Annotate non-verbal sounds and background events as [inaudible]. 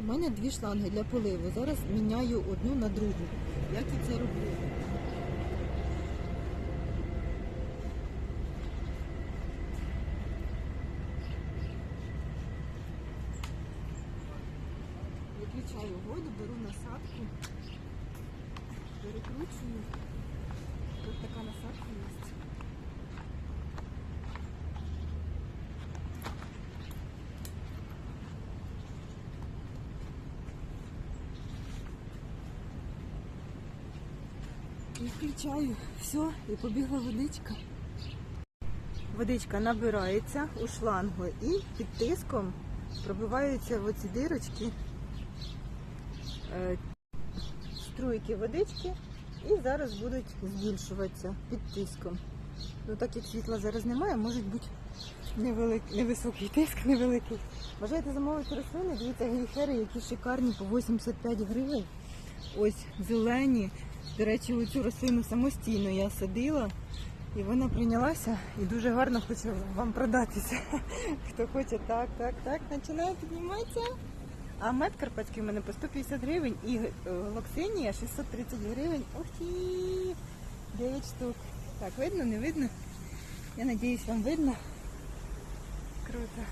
У мене дві шланги для поливу. Зараз міняю одну на другу. Як я це роблю? Виключаю воду, беру насадку, перекручую. Тут така насадка є. І включаю. Все, і побігла водичка. Водичка набирається у шлангу і під тиском пробиваються в оці дирочки е, струйки водички і зараз будуть збільшуватися під тиском. Ну так як світла зараз немає, може бути невелик, невисокий тиск, невеликий. Бажаєте замовити рослини? Дивіться, гейхери, які шикарні по 85 гривень. Ось зелені. До речі, цю рослину самостійно я садила. І вона прийнялася і дуже гарно хочу вам продатися. [laughs] Хто хоче, так, так, так, починає підніматися. А мед карпатський у мене по 150 гривень і е, локсинія 630 гривень. Ух 9 штук. Так, видно, не видно? Я надіюсь, вам видно. Круто.